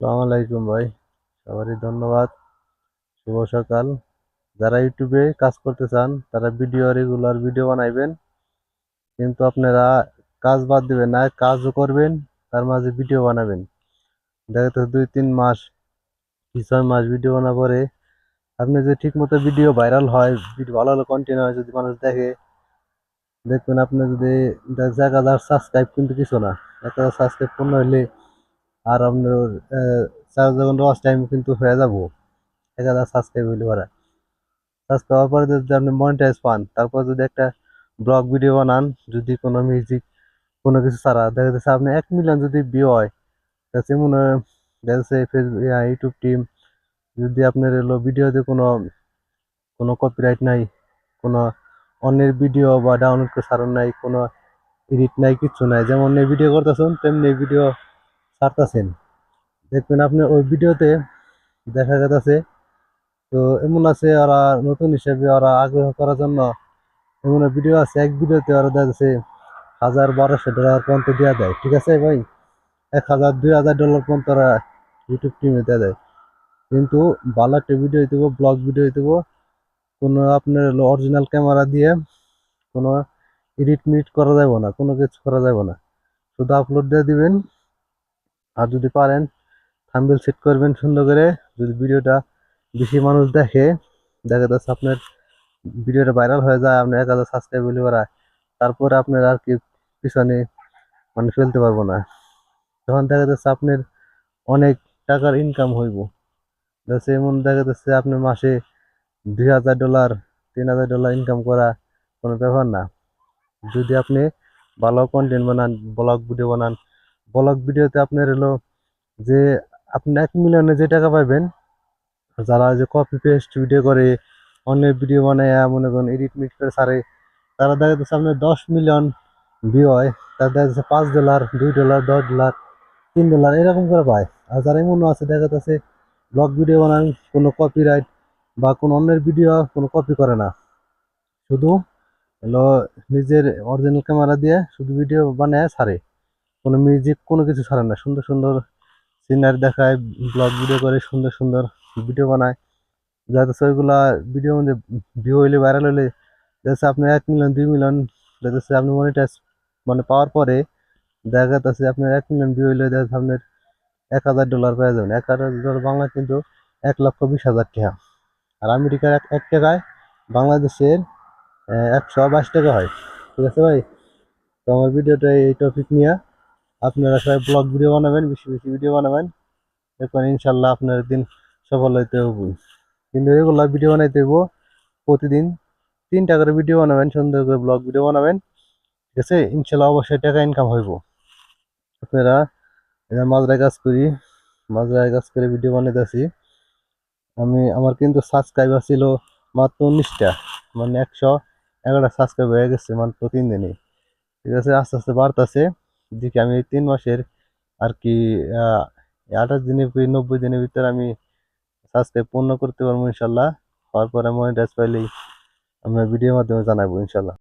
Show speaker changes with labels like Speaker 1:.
Speaker 1: আসসালামু আলাইকুম ভাই। সবারই ধন্যবাদ। শুভ সকাল। যারা ইউটিউবে কাজ করতে চান, তারা ভিডিও রেগুলার ভিডিও বানাইবেন। কিন্তু আপনারা কাজ বাদ দেবেন না, কাজও করবেন, তার মাঝে ভিডিও বানাবেন। দেখা যাচ্ছে দুই, তিন মাস কি ছয় মাস ভিডিও বানার পরে আপনি যদি ঠিক মতো ভিডিও ভাইরাল হয়, ভিডিও ভালো ভালো কন্টেন্ট হয়, যদি মানুষ দেখে, দেখবেন আপনি যদি দেখা হাজার সাবস্ক্রাইব কিন্তু কিছু না। সাবস্ক্রাইব পূর্ণ হলে আর আপনার চার যখন ওয়াচ টাইম কিন্তু হয়ে যাব এক হাজার সাবস্ক্রাইব হইলে পারে সাবস্ক্রাইব হওয়ার পরে যদি আপনি মনিটাইজ পান, তারপর যদি একটা ব্লগ ভিডিও বানান, যদি কোনো মিউজিক কোনো কিছু ছাড়া, দেখা যাচ্ছে আপনি এক মিলিয়ন যদি ভিউ হয় তাতে মনে দেখা যাচ্ছে ফেসবুক ইউটিউব টিম যদি আপনার এলো ভিডিওতে কোনো কোনো কপিরাইট নাই, কোনো অন্যের ভিডিও বা ডাউনলোড করে ছাড়ুন নাই, কোনো এডিট নাই কিচ্ছু নাই, যেমন এই ভিডিও করতেছেন, তেমনি ভিডিও ছাড়তেছেন। দেখবেন আপনি ওই ভিডিওতে দেখা যাচ্ছে তো এমন আছে ওরা নতুন হিসেবে ওরা আগ্রহ করার জন্য এমন ভিডিও আছে, এক ভিডিওতে ওরা দেখা যাচ্ছে হাজার বারোশো ডলার পর্যন্ত দেওয়া দেয়, ঠিক আছে ভাই? এক হাজার, দুই হাজার ডলার পর্যন্ত ওরা ইউটিউব টিমে দেওয়া দেয় কিন্তু ভালো একটা ভিডিও দিব ব্লগ ভিডিও দিব কোনো আপনার অরিজিনাল ক্যামেরা দিয়ে কোনো এডিট মিট করা যাবে না, কোনো কিছু করা যাবে না। শুধু আপলোড দিয়ে দিবেন আর যদি পারেন থাম্বেল সেট করবেন সুন্দর করে। যদি ভিডিওটা বেশি মানুষ দেখে, দেখা যাচ্ছে আপনার ভিডিওটা ভাইরাল হয়ে যায়, আপনার এক হাজার সাবস্ক্রাইব হলে করা তারপরে আপনার আর কি পিছনে মানে ফেলতে পারব না। তখন দেখা যাচ্ছে আপনার অনেক টাকার ইনকাম হইব। যাচ্ছে এমন দেখা যাচ্ছে আপনার মাসে দুই হাজার ডলার তিন হাজার ডলার ইনকাম করা কোনো ব্যাপার না। যদি আপনি ভালো কন্টেন্ট বানান ব্লগ ভিডিও বানান ব্লগ ভিডিওতে আপনার হলো যে আপনি এক মিলিয়নে যে টাকা পাইবেন, যারা যে কপি পেস্ট ভিডিও করে, অন্যের ভিডিও বানায়, মনে করেন এডিট মিট করে সারে, তারা দেখা যাচ্ছে আপনার দশ মিলিয়ন ভিউ হয়, তারা দেখা যাচ্ছে পাঁচ ডলার দুই ডলার দশ ডলার তিন ডলার এরকম করে পায়। আর যারা এমনও আছে, দেখা যাচ্ছে ব্লগ ভিডিও বানান, কোনো কপিরাইট বা কোনো অন্যের ভিডিও কোনো কপি করে না। শুধু হলো নিজের অরিজিনাল ক্যামেরা দিয়ে শুধু ভিডিও বানায় ছাড়ে কোনো মিউজিক কোনো কিছু ছাড়ে না। সুন্দর সুন্দর সিনারি দেখায় ব্লগ ভিডিও করে, সুন্দর সুন্দর ভিডিও বানায়। যাতে ওইগুলা ভিডিও মধ্যে ভিউ হইলে ভাইরাল হইলে যাচ্ছে আপনার এক মিলিয়ন দুই মিলিয়ন যাচ্ছে আপনি মনিটাইজ মানে পাওয়ার পরে দেখা যাচ্ছে আপনার এক মিলিয়ন ভিউ হইলে দেখা আপনার এক হাজার ডলার পেয়ে যাবেন। এক হাজার ডলার বাংলা কিন্তু এক লক্ষ বিশ হাজার টাকা। আর আমেরিকার এক এক টাকায় বাংলাদেশের একশো বাইশ টাকা হয়। ঠিক আছে ভাই? তো আমার ভিডিওটা এই টপিক নিয়ে আপনারা সবাই ব্লগ ভিডিও বানাবেন, বেশি বেশি ভিডিও বানাবেন। এখন ইনশাল্লাহ আপনার দিন সফল হইতে হবে কিন্তু রেগুলার ভিডিও বানাইতে হইব। প্রতিদিন তিনটা করে ভিডিও বানাবেন, সুন্দর করে ব্লগ ভিডিও বানাবেন। ঠিক আছে? ইনশাল্লাহ অবশ্যই টাকা ইনকাম হইব। আপনারা মাজরায় কাজ করি মাজরায় কাজ করে ভিডিও বানাইতেছি। আমি, আমার কিন্তু সাবস্ক্রাইবার ছিল মাত্র উনিশটা। মানে একশো এগারোটা সাবস্ক্রাইব হয়ে গেছে মাত্র তিন ঠিক আছে? আস্তে আস্তে বাড়তেছে। দেখি আমি তিন মাসের আর কি আঠাশ দিনের নব্বই দিনের ভিতরে আমি সাবস্ক্রাইব পূর্ণ করতে পারব ইনশাল্লাহ। হওয়ার পরে ড্যাস পাইলেই আমরা ভিডিওর মাধ্যমে জানাব ইনশাল্লাহ।